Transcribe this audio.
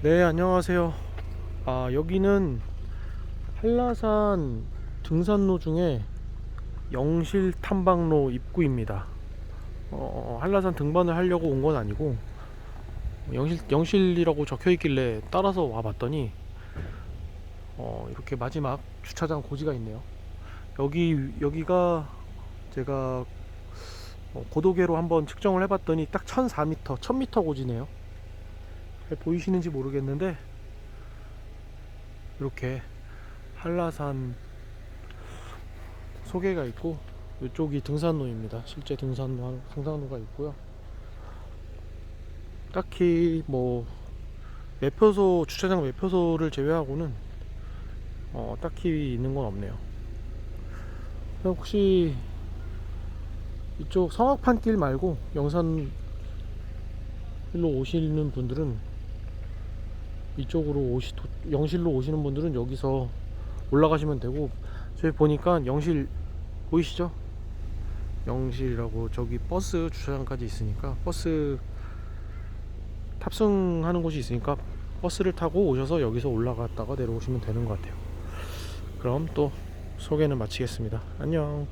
네, 안녕하세요. 아, 여기는 한라산 등산로 중에 영실 탐방로 입구입니다. 어, 한라산 등반을 하려고 온 건 아니고 영실 영실이라고 적혀 있길래 따라서 와 봤더니 어, 이렇게 마지막 주차장 고지가 있네요. 여기 여기가 제가 어, 고도계로 한번 측정을 해봤더니 딱 1,004m, 1,000m 고지네요. 잘 보이시는지 모르겠는데 이렇게 한라산 소개가 있고 이쪽이 등산로입니다. 실제 등산로 등산로가 있고요. 딱히 뭐 매표소 주차장 매표소를 제외하고는 어, 딱히 있는 건 없네요. 혹시 이쪽 성악판길 말고 영산 일로 오시는 분들은 이쪽으로 오시 도- 영실로 오시는 분들은 여기서 올라가시면 되고 저희 보니까 영실 보이시죠? 영실이라고 저기 버스 주차장까지 있으니까 버스 탑승하는 곳이 있으니까 버스를 타고 오셔서 여기서 올라갔다가 내려오시면 되는 것 같아요. 그럼 또 소개는 마치겠습니다. 안녕.